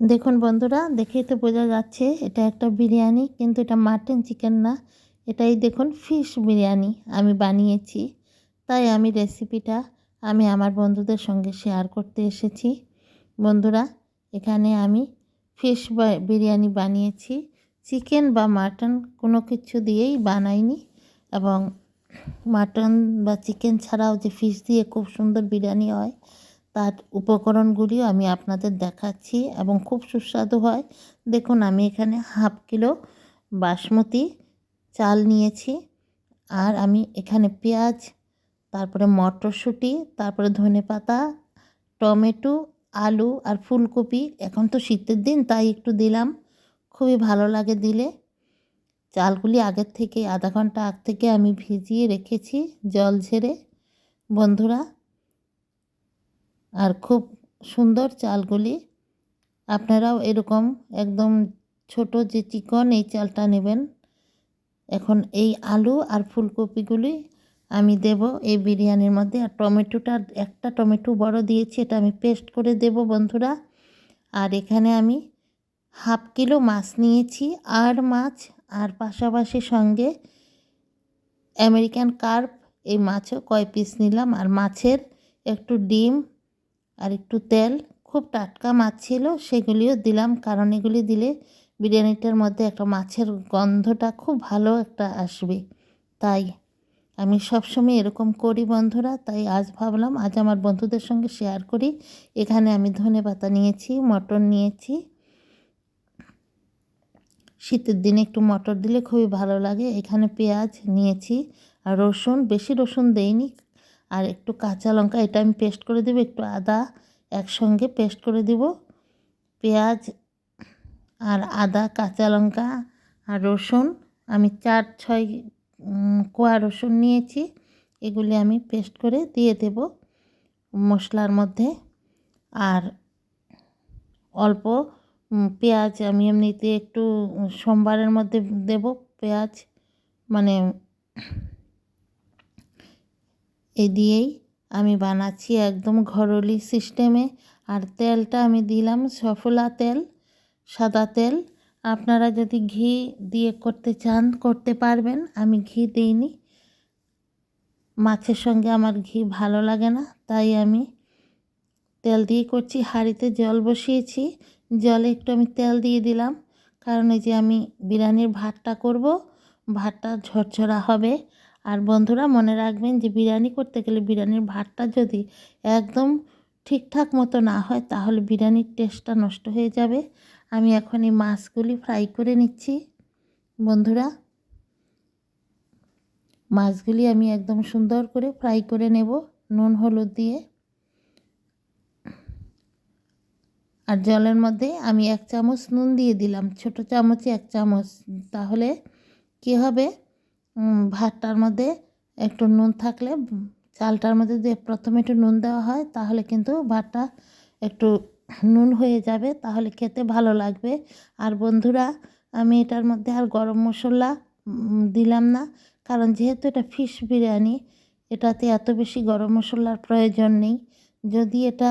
দেখুন বন্ধুরা, দেখেই তো বোঝা যাচ্ছে এটা একটা বিরিয়ানি, কিন্তু এটা মাটন চিকেন না। এটাই দেখুন ফিশ বিরিয়ানি আমি বানিয়েছি। তাই আমি রেসিপিটা আমি আমার বন্ধুদের সঙ্গে শেয়ার করতে এসেছি। বন্ধুরা, এখানে আমি ফিশ বিরিয়ানি বানিয়েছি। চিকেন বা মাটন কোনো কিছু দিয়েই বানাইনি এবং মাটন বা চিকেন ছাড়াও যে ফিশ দিয়ে খুব সুন্দর বিরিয়ানি হয় তার উপকরণগুলিও আমি আপনাদের দেখাচ্ছি এবং খুব সুস্বাদু হয়। দেখুন, আমি এখানে হাফ কিলো বাসমতি চাল নিয়েছি আর আমি এখানে পেঁয়াজ, তারপরে মটরশুঁটি, তারপরে ধনে পাতা, টমেটো, আলু আর ফুলকপি। এখন তো শীতের দিন, তাই একটু দিলাম। খুবই ভালো লাগে দিলে। চালগুলি আগের থেকে আধা ঘণ্টা আগ থেকে আমি ভিজিয়ে রেখেছি জল ঝেড়ে। বন্ধুরা আর খুব সুন্দর চালগুলি। আপনারাও এরকম একদম ছোট যে চিকন এই চালটা নেবেন। এখন এই আলু আর ফুলকপিগুলি আমি দেব এই বিরিয়ানির মধ্যে। আর টমেটোটা, একটা টমেটো বড় দিয়েছি, এটা আমি পেস্ট করে দেব বন্ধুরা। আর এখানে আমি হাফ কিলো মাছ নিয়েছি, আর মাছ, আর পাশাপাশি সঙ্গে আমেরিকান কার্প, এই মাছও কয় পিস নিলাম। আর মাছের একটু ডিম আর একটু তেল, খুব টাটকা মাছ ছিল, সেগুলিও দিলাম। কারণ এগুলি দিলে বিরিয়ানিটার মধ্যে একটা মাছের গন্ধটা খুব ভালো একটা আসবে। তাই আমি সবসময় এরকম করি বন্ধুরা, তাই আজ ভাবলাম, আজ আমার বন্ধুদের সঙ্গে শেয়ার করি। এখানে আমি ধনে পাতা নিয়েছি, মটর নিয়েছি। শীতের দিনে একটু মটর দিলে খুবই ভালো লাগে। এখানে পেঁয়াজ নিয়েছি আর রসুন, বেশি রসুন দেইনি আর একটু কাঁচা লঙ্কা, এটা আমি পেস্ট করে দেবো, একটু আদা একসঙ্গে পেস্ট করে দিব। পেঁয়াজ আর আদা, কাঁচা লঙ্কা আর রসুন, আমি চার ছয় কোয়া রসুন নিয়েছি, এগুলি আমি পেস্ট করে দিয়ে দেব মশলার মধ্যে। আর অল্প পেঁয়াজ আমি এমনিতে একটু সোমবারের মধ্যে দেব পেঁয়াজ মানে এ দিয়েই আমি বানাচ্ছি একদম ঘরোলি সিস্টেমে। আর তেলটা আমি দিলাম সফলা তেল, সাদা তেল। আপনারা যদি ঘি দিয়ে করতে চান, করতে পারবেন। আমি ঘি দিইনি। মাছের সঙ্গে আমার ঘি ভালো লাগে না, তাই আমি তেল দিয়ে করছি। হাঁড়িতে জল বসিয়েছি। জলে একটু আমি তেল দিয়ে দিলাম। কারণ এই যে আমি বিরিয়ানির ভাতটা করব, ভাতটা ঝরঝরা হবে। আর বন্ধুরা মনে রাখবেন যে বিরিয়ানি করতে গেলে বিরিয়ানির ভাতটা যদি একদম ঠিকঠাক মতো না হয়, তাহলে বিরিয়ানির টেস্টটা নষ্ট হয়ে যাবে। আমি এখন এই মাছগুলি ফ্রাই করে নিচ্ছি। বন্ধুরা, মাছগুলি আমি একদম সুন্দর করে ফ্রাই করে নেব নুন, হলুদ দিয়ে। আর জলের মধ্যে আমি এক চামচ নুন দিয়ে দিলাম, ছোট চামচে এক চামচ। তাহলে কী হবে? ভাতটার মধ্যে একটু নুন থাকলে, চালটার মধ্যে যদি প্রথমে একটু নুন দেওয়া হয়, তাহলে কিন্তু ভাতটা একটু নুন হয়ে যাবে, তাহলে খেতে ভালো লাগবে। আর বন্ধুরা, আমি এটার মধ্যে আর গরম মশলা দিলাম না, কারণ যেহেতু এটা ফিশ বিরিয়ানি, এটাতে এত বেশি গরম মশলার প্রয়োজন নেই। যদি এটা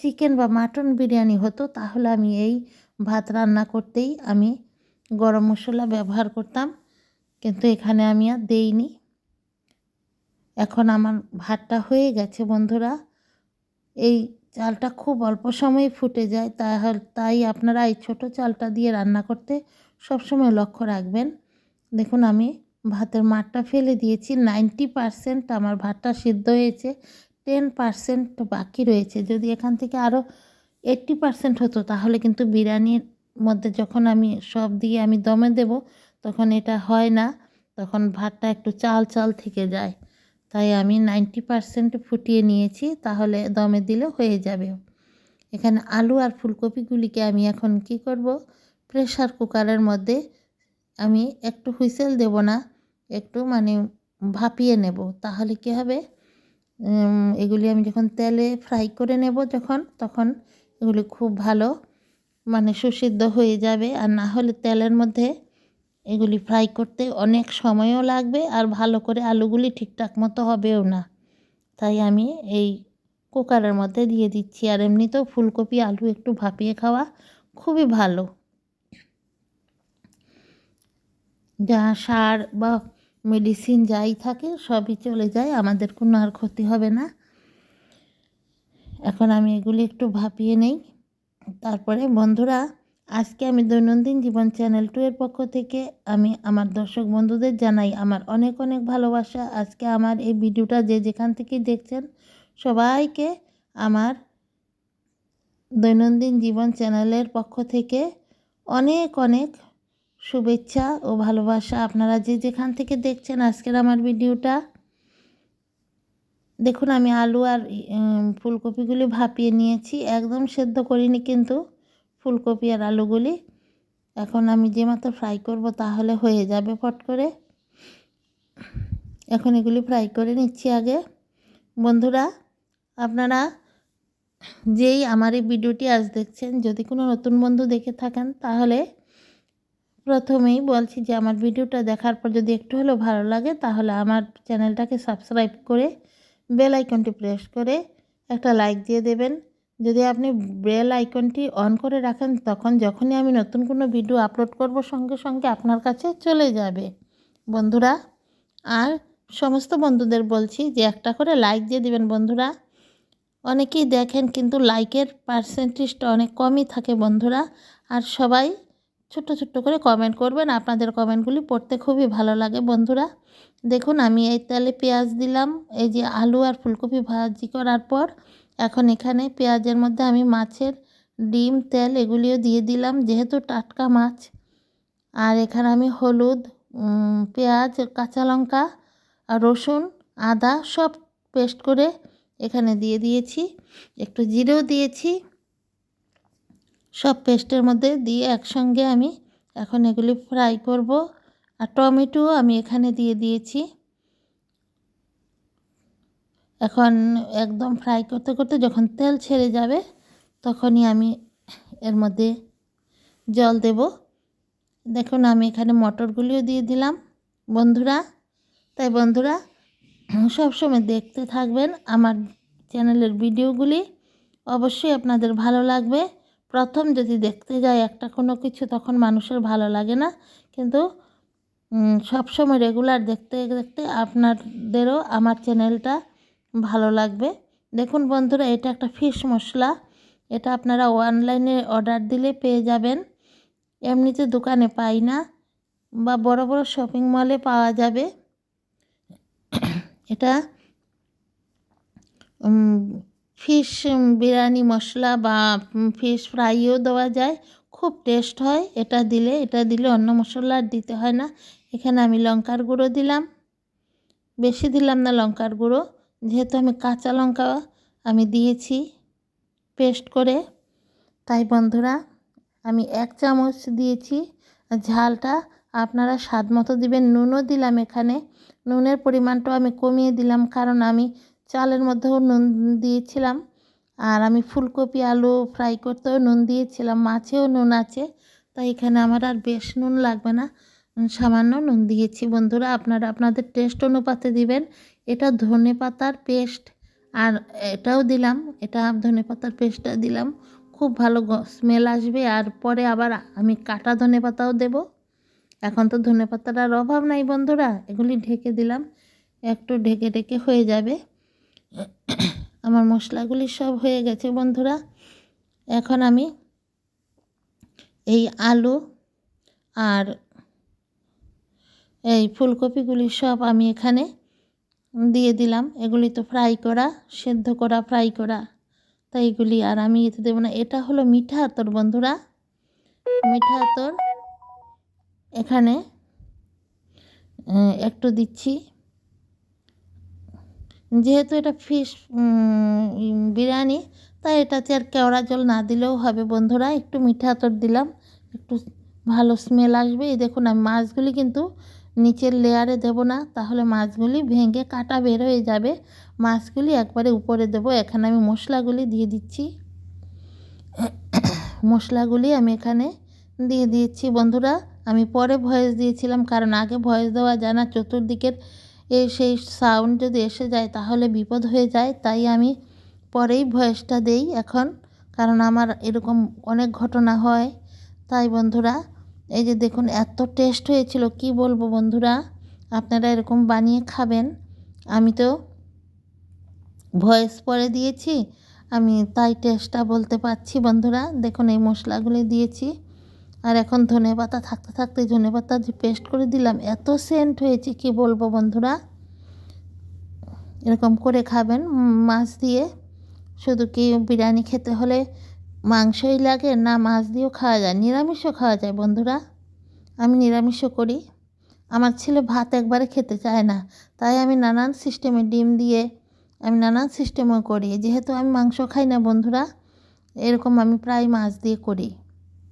চিকেন বা মাটন বিরিয়ানি হতো, তাহলে আমি এই ভাত রান্না করতেই আমি গরম মশলা ব্যবহার করতাম। কিন্তু এখানে আমি আর দেইনি। এখন আমার ভাতটা হয়ে গেছে বন্ধুরা। এই চালটা খুব অল্প সময়ে ফুটে যায় তাহলে তাই আপনারা এই ছোটো চালটা দিয়ে রান্না করতে সবসময় লক্ষ্য রাখবেন। দেখুন, আমি ভাতের মাঠটা ফেলে দিয়েছি। নাইনটি পারসেন্ট আমার ভাতটা সিদ্ধ হয়েছে, টেন পারসেন্ট বাকি রয়েছে। যদি এখান থেকে আরও এইট্টি পারসেন্ট হতো, তাহলে কিন্তু বিরিয়ানির মধ্যে যখন আমি সব দিয়ে আমি দমে দেব তখন এটা হয় না। তখন ভাতটা একটু চাল চাল থেকে যায়। তাই আমি নাইনটি পারসেন্ট ফুটিয়ে নিয়েছি, তাহলে দমে দিলে হয়ে যাবে। এখানে আলু আর ফুলকপিগুলিকে আমি এখন কি করব? প্রেশার কুকারের মধ্যে আমি একটু হুইসেল দেব না, একটু মানে ভাপিয়ে নেব। তাহলে কী হবে? এগুলি আমি যখন তেলে ফ্রাই করে নেব যখন, তখন এগুলি খুব ভালো মানে সুসিদ্ধ হয়ে যাবে। আর না হলে তেলের মধ্যে এগুলি ফ্রাই করতে অনেক সময়ও লাগবে আর ভালো করে আলুগুলি ঠিকঠাক মতো হবেও না। তাই আমি এই কুকারের মধ্যে দিয়ে দিচ্ছি আর এমনিতেও ফুলকপি, আলু একটু ভাপিয়ে খাওয়া খুবই ভালো। যা সার বা মেডিসিন যাই থাকে সবই চলে যায়, আমাদের কোনো আর ক্ষতি হবে না। এখন আমি এগুলি একটু ভাপিয়ে নেই। তারপরে বন্ধুরা আজকে আমি দৈনন্দিন জীবন চ্যানেল টু এর পক্ষ থেকে আমি আমার দর্শক বন্ধুদের জানাই আমার অনেক অনেক ভালোবাসা। আজকে আমার এই ভিডিওটা যে যেখান থেকে দেখছেন সবাইকে আমার দৈনন্দিন জীবন চ্যানেলের পক্ষ থেকে অনেক অনেক শুভেচ্ছা ও ভালোবাসা। আপনারা যে যেখান থেকে দেখছেন আজকের আমার ভিডিওটা, দেখুন আমি আলু আর ফুলকপিগুলি ভাপিয়ে নিয়েছি, একদম সেদ্ধ করিনি কিন্তু। ফুলকপি আর আলুগুলি। এখন আমি যে মাত্র ফ্রাই করব তাহলে হয়ে যাবে ফট করে। এখন এগুলি ফ্রাই করে নিচ্ছি আগে। বন্ধুরা, আপনারা যেই আমার এই ভিডিওটি আজ দেখছেন, যদি কোনো নতুন বন্ধু দেখে থাকেন, তাহলে প্রথমেই বলছি যে আমার ভিডিওটা দেখার পর যদি একটু হলেও ভালো লাগে, তাহলে আমার চ্যানেলটাকে সাবস্ক্রাইব করে বেল আইকনটি প্রেস করে একটা লাইক দিয়ে দেবেন। যদি আপনি বেল আইকনটি অন করে রাখেন, তখন যখনই আমি নতুন কোনো ভিডিও আপলোড করব, সঙ্গে সঙ্গে আপনার কাছে চলে যাবে। বন্ধুরা, আর সমস্ত বন্ধুদের বলছি যে একটা করে লাইক দিয়ে দিবেন বন্ধুরা। অনেকেই দেখেন কিন্তু লাইকের পার্সেন্টেজটা অনেক কমই থাকে বন্ধুরা। আর সবাই ছোট্ট ছোট্ট করে কমেন্ট করবেন। আপনাদের কমেন্টগুলি পড়তে খুবই ভালো লাগে বন্ধুরা। দেখুন, আমি এই তেলে পেঁয়াজ দিলাম। এই যে আলু আর ফুলকপি ভাজি করার পর এখন এখানে পেঁয়াজের মধ্যে আমি মাছের ডিম, তেল এগুলিও দিয়ে দিলাম, যেহেতু টাটকা মাছ। আর এখানে আমি হলুদ পেঁয়াজ, কাঁচা লঙ্কা, রসুন, আদা সব পেস্ট করে এখানে দিয়ে দিয়েছি। একটু জিরেও দিয়েছি। সব পেস্টের মধ্যে দিয়ে একসঙ্গে আমি এখন এগুলি ফ্রাই করব। আর টমেটো আমি এখানে দিয়ে দিয়েছি। এখন একদম ফ্রাই করতে করতে যখন তেল ছেড়ে যাবে, তখনই আমি এর মধ্যে জল দেব। দেখুন, আমি এখানে মটরগুলিও দিয়ে দিলাম। বন্ধুরা, তাই বন্ধুরা, সবসময় দেখতে থাকবেন আমার চ্যানেলের ভিডিওগুলি। অবশ্যই আপনাদের ভালো লাগবে। প্রথম যদি দেখতে যায় একটা কোনো কিছু, তখন মানুষের ভালো লাগে না। কিন্তু সবসময় রেগুলার দেখতে দেখতে আপনাদেরও আমার চ্যানেলটা ভালো লাগবে। দেখুন বন্ধুরা, এটা একটা ফিশ মশলা। এটা আপনারা অনলাইনে অর্ডার দিলে পেয়ে যাবেন। এমনিতে দোকানে পাই না বা বড় বড় শপিং মলে পাওয়া যাবে। এটা ফিশ বিরিয়ানি মশলা বা ফিশ ফ্রাইও দেওয়া যায়। খুব টেস্ট হয়। এটা দিলে এটা দিলে অন্য মশলা আর দিতে হয় না। এখানে আমি লঙ্কার গুঁড়ো দিলাম। বেশি দিলাম না লঙ্কার গুঁড়ো। যেহেতু আমি কাঁচা লঙ্কা আমি দিয়েছি পেস্ট করে। তাই বন্ধুরা, আমি এক চামচ দিয়েছি। ঝালটা আপনারা স্বাদ মতো দিবেন। নুনও দিলাম এখানে। নুনের পরিমাণটাও আমি কমিয়ে দিলাম। কারণ আমি চালের মধ্যেও নুন দিয়েছিলাম। আর আমি ফুলকপি, আলু ফ্রাই করতেও নুন দিয়েছিলাম। মাছেও নুন আছে, তাই এখানে আমার আর বেশ নুন লাগবে না। সামান্য নুন দিয়েছি। বন্ধুরা, আপনারা আপনাদের টেস্ট অনুপাতে দিবেন। এটা ধনে পাতার পেস্ট, আর এটাও দিলাম। এটা ধনে পাতার পেস্টটা দিলাম। খুব ভালো স্মেল আসবে। আর পরে আবার আমি কাটা ধনে পাতাও দেবো। এখন তো ধনে পাতাটার অভাব নাই বন্ধুরা। এগুলি ঢেকে দিলাম। একটু ঢেকে ঢেকে হয়ে যাবে। আমার মশলাগুলি সব হয়ে গেছে, বন্ধুরা। এখন আমি এই আলু আর এই ফুলকপিগুলি সব আমি এখানে দিয়ে দিলাম। এগুলি তো ফ্রাই করা, সেদ্ধ করা, ফ্রাই করা। তাই এগুলি আর আমি এতে দেবো না। এটা হলো মিঠা আতর, বন্ধুরা। মিঠা আতর এখানে একটু দিচ্ছি। যেহেতু এটা ফিশ বিরিয়ানি, তাই এটাতে আর কেওড়া জল না দিলেও হবে বন্ধুরা। একটু মিঠা আতর দিলাম, একটু ভালো স্মেল আসবে। এই দেখুন আমি মাছগুলি কিন্তু নিচের লেয়ারে দেব না, তাহলে মাছগুলি ভেঙে কাটা বের হয়ে যাবে। মাছগুলি একবারে উপরে দেব, এখানে আমি মশলাগুলি দিয়ে দিচ্ছি। মশলাগুলি আমি এখানে দিয়ে দিয়েছি বন্ধুরা। আমি পরে ভয়েস দিয়েছিলাম, কারণ আগে ভয়েস দেওয়া যায় না, চতুর্দিকের এই সেই সাউন্ড যদি এসে যায় তাহলে বিপদ হয়ে যায়, তাই আমি পরেই ভয়েসটা দেই এখন। কারণ আমার এরকম অনেক ঘটনা হয়। তাই বন্ধুরা, এই যে দেখুন এত টেস্ট হয়েছিল, কি বলব বন্ধুরা? আপনারা এরকম বানিয়ে খাবেন। আমি তো ভয়েস পরে দিয়েছি, আমি তাই টেস্টটা বলতে পারছি বন্ধুরা। দেখুন এই মশলাগুলি দিয়েছি। আর এখন ধনে পাতা থাকতে থাকতে ধনে পাতা যে পেস্ট করে দিলাম, এত সেন্ট হয়েছে, কি বলব বন্ধুরা? এরকম করে খাবেন মাছ দিয়ে। শুধু কি বিরিয়ানি খেতে হলে মাংসই লাগে, না মাছ দিয়েও খাওয়া যায়? নিরামিষও খাওয়া যায় বন্ধুরা। আমি নিরামিষও করি। আমার ছেলে ভাত একবারে খেতে চায় না, তাই আমি নানান সিস্টেমে ডিম দিয়ে আমি নানান সিস্টেমও করি। যেহেতু আমি মাংস খাই না বন্ধুরা, এরকম আমি প্রায় মাছ দিয়ে করি।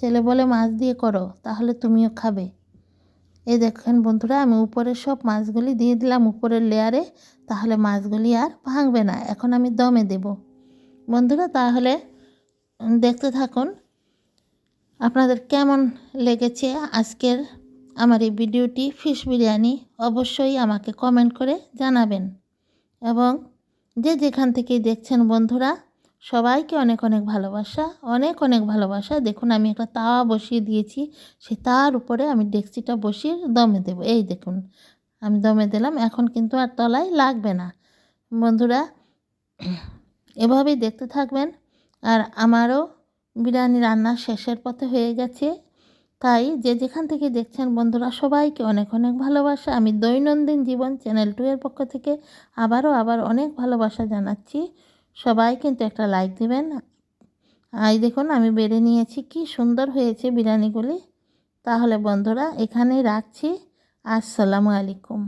ছেলে বলে মাছ দিয়ে করো, তাহলে তুমিও খাবে। এই দেখেন বন্ধুরা, আমি উপরের সব মাছগুলি দিয়ে দিলাম উপরের লেয়ারে তাহলে মাছগুলি আর ভাঙবে না। এখন আমি দমে দেব। বন্ধুরা, তাহলে দেখতে থাকুন, আপনাদের কেমন লেগেছে আজকের আমার এই ভিডিওটি। ফিশ বিরিয়ানি অবশ্যই আমাকে কমেন্ট করে জানাবেন। এবং যে যেখান থেকেই দেখছেন বন্ধুরা সবাইকে অনেক অনেক ভালোবাসা, অনেক অনেক ভালোবাসা। দেখুন, আমি একটা তাওয়া বসিয়ে দিয়েছি, সে তার উপরে আমি ডেক্সিটা বসিয়ে দমে দেব। এই দেখুন, আমি দমে দিলাম, এখন কিন্তু আর তলায় লাগবে না। বন্ধুরা, এভাবেই দেখতে থাকবেন। আর আমারও বিরিয়ানি রান্না শেষের পথে হয়ে গেছে। তাই যে যেখান থেকে দেখছেন বন্ধুরা, সবাইকে অনেক অনেক ভালোবাসা। আমি দৈনন্দিন জীবন চ্যানেল টু এর পক্ষ থেকে আবারও আবার অনেক ভালোবাসা জানাচ্ছি। সবাই কিন্তু একটা লাইক দেবেন। আই দেখুন, আমি বেড়ে নিয়েছি, কি সুন্দর হয়েছে বিরিয়ানিগুলি। তাহলে বন্ধুরা, এখানেই রাখছি। আসসালামু আলাইকুম।